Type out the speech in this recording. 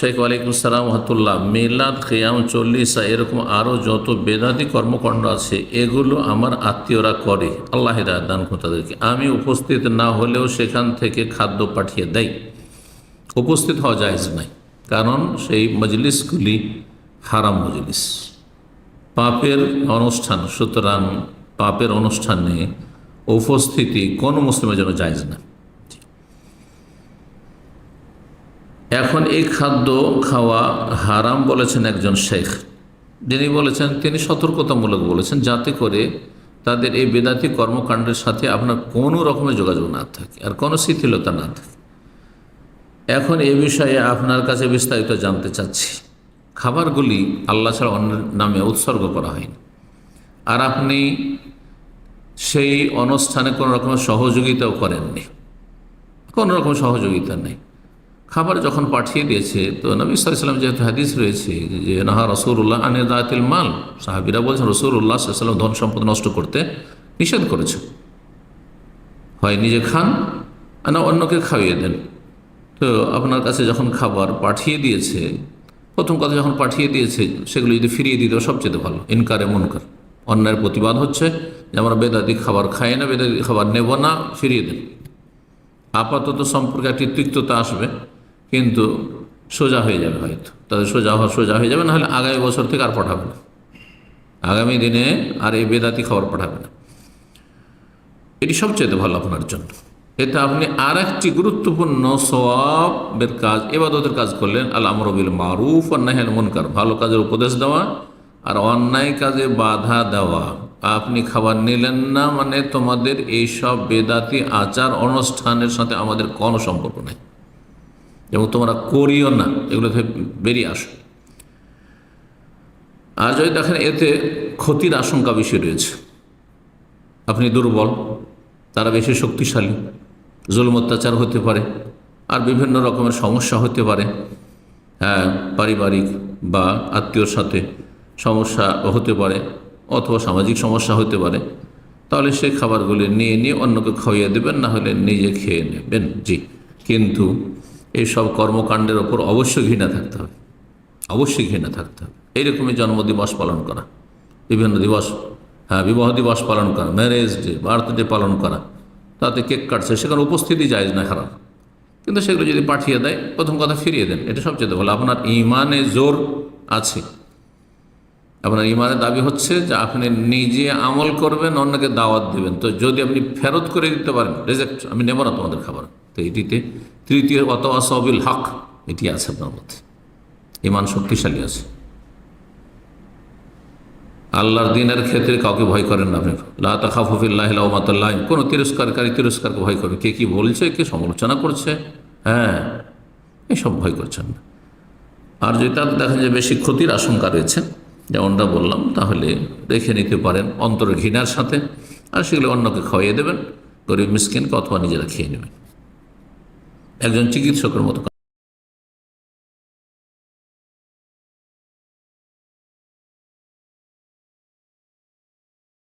শেখ ওয়ালাইকুম সালাম মিলাদ চল্লিশা এরকম আরও যত কর্মকাণ্ড আছে, এগুলো আমার আত্মীয়রা করে। আল্লাহ তাদেরকে। আমি উপস্থিত না হলেও সেখান থেকে খাদ্য পাঠিয়ে দেয় উপস্থিত হওয়া যায় নাই, কারণ সেই মজলিসগুলি হারাম মজলিস। পাপের অনুষ্ঠান, সুতরাং পাপের অনুষ্ঠানে উপস্থিতি কোনো মুসলিমের জন্য জায়জ না। এখন এই খাদ্য খাওয়া হারাম বলেছেন একজন শেখ। যিনি বলেছেন, তিনি সতর্কতামূলক বলেছেন, যাতে করে তাদের এই বেদাতি কর্মকাণ্ডের সাথে আপনার কোনো রকমের যোগাযোগ না থাকে আর কোনো শিথিলতা না থাকে। এখন এ বিষয়ে আপনার কাছে বিস্তারিত জানতে চাচ্ছি। খাবারগুলি আল্লাহ ছাড়া অন্যের নামে উৎসর্গ করা হয়নি। আর আপনি সেই অনুষ্ঠানে কোনো রকমের সহযোগিতাও করেননি। কোনো রকম সহযোগিতা নেই। খাবার যখন পাঠিয়ে দিয়েছে, তো নবী সাল্লাম যেহেতু হাদিস রয়েছে যে, নাহা রসুল্লাহ আনে দায়াতিল মাল সাহাবিরা বলছেন রসুল্লাহ সাল্লাম ধন সম্পদ নষ্ট করতে নিষেধ করেছে। হয় নিজে খান না অন্যকে খাইয়ে দেন। তো আপনার কাছে যখন খাবার পাঠিয়ে দিয়েছে, প্রথম কথা যখন পাঠিয়ে দিয়েছে, সেগুলো যদি ফিরিয়ে দিতে, সবচেয়ে ভালো। ইনকারে মনকার। অন্যায়ের প্রতিবাদ হচ্ছে যে, আমরা বেদাদি খাবার খাই না বেদাদি খাবার নেব না, ফিরিয়ে দেন। আপাতত সম্পর্কে একটি তিক্ততা আসবে। কিন্তু সোজা হয়ে যাবে হয়তো। তাদের সোজা হওয়া সোজা হয়ে যাবে, নাহলে আগামী বছর থেকে আর পাঠাবে না। আগামী দিনে আর এই বেদাতি খাবার পাঠাবে না। এটি সবচেয়ে ভালো আপনার জন্য। এতে আপনি আর একটি গুরুত্বপূর্ণ সওয়াবের কাজ এবাদতের কাজ করলেন আল আমরবিল মারুফ অন্যায় মনকার। ভালো কাজের উপদেশ দেওয়া আর অন্যায় কাজে বাধা দেওয়া। আপনি খাবার নিলেন না মানে তোমাদের এইসব বেদাতি আচার অনুষ্ঠানের সাথে আমাদের কোনো সম্পর্ক নেই। এবং তোমরা করিও না, এগুলো থেকে বেরিয়ে আসো। আর যদি দেখেন এতে ক্ষতির আশঙ্কা বেশি রয়েছে, আপনি দুর্বল, তারা বেশি শক্তিশালী, জুলম অত্যাচার হতে পারে, আর বিভিন্ন রকমের সমস্যা হতে পারে হ্যাঁ পারিবারিক বা আত্মীয়র সাথে সমস্যা হতে পারে অথবা সামাজিক সমস্যা হতে পারে, তাহলে সেই খাবারগুলি নিয়ে নিয়ে অন্যকে খাইয়ে দেবেন, না হলে নিজে খেয়ে নেবেন। জি, কিন্তু এইসব কর্মকাণ্ডের ওপর অবশ্যই ঘৃণা থাকতে হবে। অবশ্যই ঘৃণা থাকতে হবে। এইরকমই জন্মদিবস পালন করা। বিভিন্ন দিবস হ্যাঁ বিবাহ দিবস পালন করা ম্যারেজ ডে বার্থডে পালন করা। তাতে কেক কাটছে, সেখানে উপস্থিতি যায় না খারাপ কিন্তু সেগুলো যদি পাঠিয়ে দেয়, প্রথম কথা ফিরিয়ে দেন। এটা সবচেয়ে ভালো। আপনার ইমানে জোর আছে। আপনার ইমানের দাবি হচ্ছে যে আপনি নিজে আমল করবেন, অন্যকে দাওয়াত দেবেন। তো যদি আপনি ফেরত করে দিতে পারেন রেজেক্ট আমি নেব না তোমাদের খাবার। এটিতে। তৃতীয় অত আসবিল হক, এটি আছে আপনার মধ্যে। ইমান শক্তিশালী আছে। আল্লাহর দিনের ক্ষেত্রে কাউকে ভয় করেন না আপনি। লাতা খাফুফিল্লাহমাতাল্লাহ কোনো তিরস্কারকারী তিরস্কারকে ভয় করে। কে কি বলছে, কে সমালোচনা করছে? হ্যাঁ এসব ভয় করছেন না। আর যদি তাদের দেখেন যে বেশি ক্ষতির আশঙ্কা রয়েছে, যেমনটা বললাম, তাহলে রেখে নিতে পারেন অন্তরের ঘৃণার সাথে। আর সেগুলো অন্যকে খাওয়াইয়ে দেবেন। গরিব মিসকিনকে অথবা নিজেরা খেয়ে নেবেন। একজন চিকিৎসকের মতো